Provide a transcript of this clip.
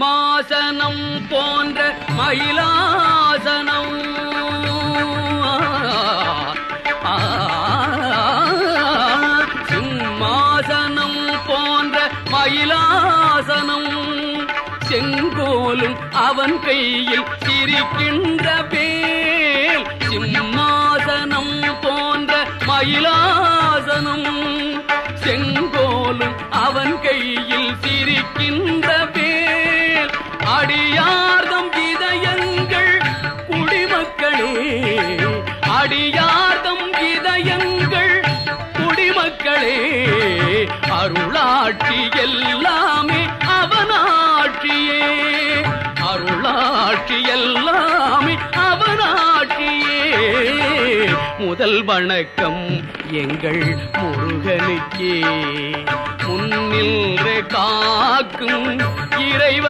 சிம்மாசனம் போன்ற மயிலாசனம் சிம்மாசனம் போன்ற மயிலாசனம் செங்கோலும் அவன் கையில் சிரிக்கின்ற வேல் சிம்மாசனம் போன்ற மயிலாசனம் செங்கோலும் அவன் கையில் அடியார்தம் இதயங்கள் குடிமக்களே அருளாட்சி எல்லாமே அவனாட்சியே. அருளாட்சி எல்லாமே அவனாட்சியே. முதல் வணக்கம் எங்கள் முருகனுக்கே. முன்னில் காக்கும் இறைவன்